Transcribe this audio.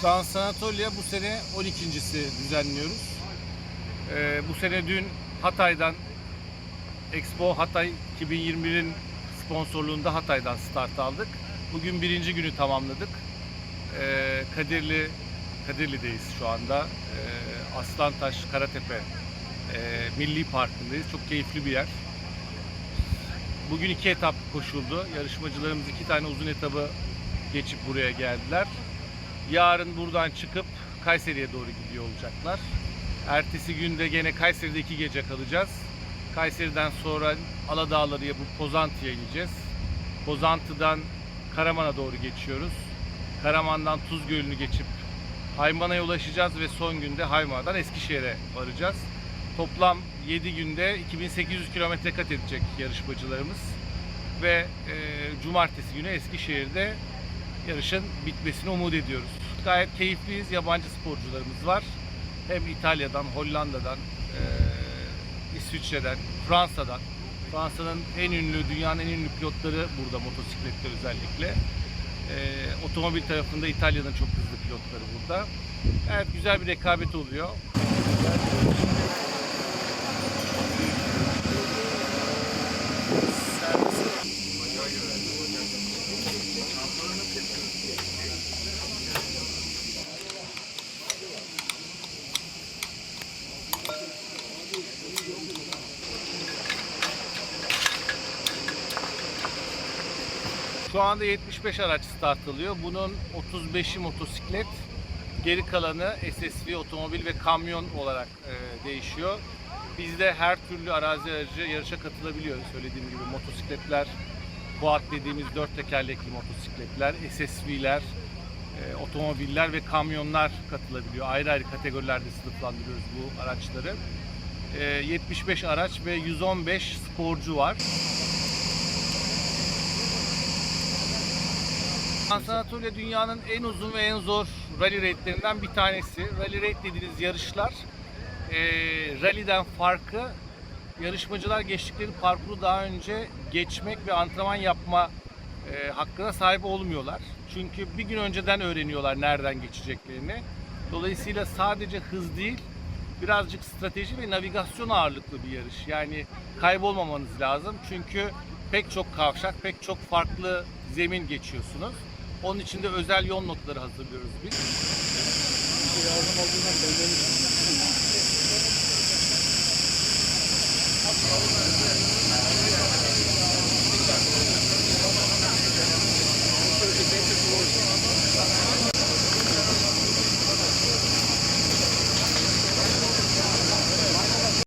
Trans Anatolia bu sene 12.si düzenliyoruz. Ee, bu sene dün Hatay'dan Expo Hatay 2021'in sponsorluğunda Hatay'dan start aldık. Bugün birinci günü tamamladık. Ee, Kadirli Kadirli'deyiz şu anda. Ee, Aslantaş Karatepe e, Milli Parkı'ndayız. Çok keyifli bir yer. Bugün iki etap koşuldu. Yarışmacılarımız iki tane uzun etabı geçip buraya geldiler. Yarın buradan çıkıp Kayseri'ye doğru gidiyor olacaklar. Ertesi günde gene Kayseri'de iki gece kalacağız. Kayseri'den sonra Aladağları yapıp Pozantı'ya ineceğiz. Pozantı'dan Karaman'a doğru geçiyoruz. Karaman'dan Tuz Gölü'nü geçip Hayman'a ulaşacağız ve son günde Hayman'dan Eskişehir'e varacağız. Toplam 7 günde 2800 kilometre kat edecek yarışmacılarımız. Ve e, cumartesi günü Eskişehir'de yarışın bitmesini umut ediyoruz. Gayet keyifliyiz. Yabancı sporcularımız var. Hem İtalya'dan, Hollanda'dan, e, İsviçre'den, Fransa'dan. Fransa'nın en ünlü, dünyanın en ünlü pilotları burada motosiklette özellikle. E, otomobil tarafında İtalya'nın çok hızlı pilotları burada. Evet güzel bir rekabet oluyor. Şu anda 75 araç start alıyor. Bunun 35'i motosiklet, geri kalanı SSV, otomobil ve kamyon olarak e, değişiyor. Bizde her türlü arazi aracı yarışa katılabiliyor. Söylediğim gibi motosikletler, quad dediğimiz dört tekerlekli motosikletler, SSV'ler, e, otomobiller ve kamyonlar katılabiliyor. Ayrı ayrı kategorilerde sınıflandırıyoruz bu araçları. E, 75 araç ve 115 sporcu var. Trans Anatolia dünyanın en uzun ve en zor rally raidlerinden bir tanesi. Rally raid dediğiniz yarışlar e, rally'den farkı yarışmacılar geçtikleri parkuru daha önce geçmek ve antrenman yapma e, hakkına sahip olmuyorlar. Çünkü bir gün önceden öğreniyorlar nereden geçeceklerini. Dolayısıyla sadece hız değil, birazcık strateji ve navigasyon ağırlıklı bir yarış. Yani kaybolmamanız lazım. Çünkü pek çok kavşak, pek çok farklı zemin geçiyorsunuz. Onun için de özel yol notları hazırlıyoruz biz. Yardım olduğundan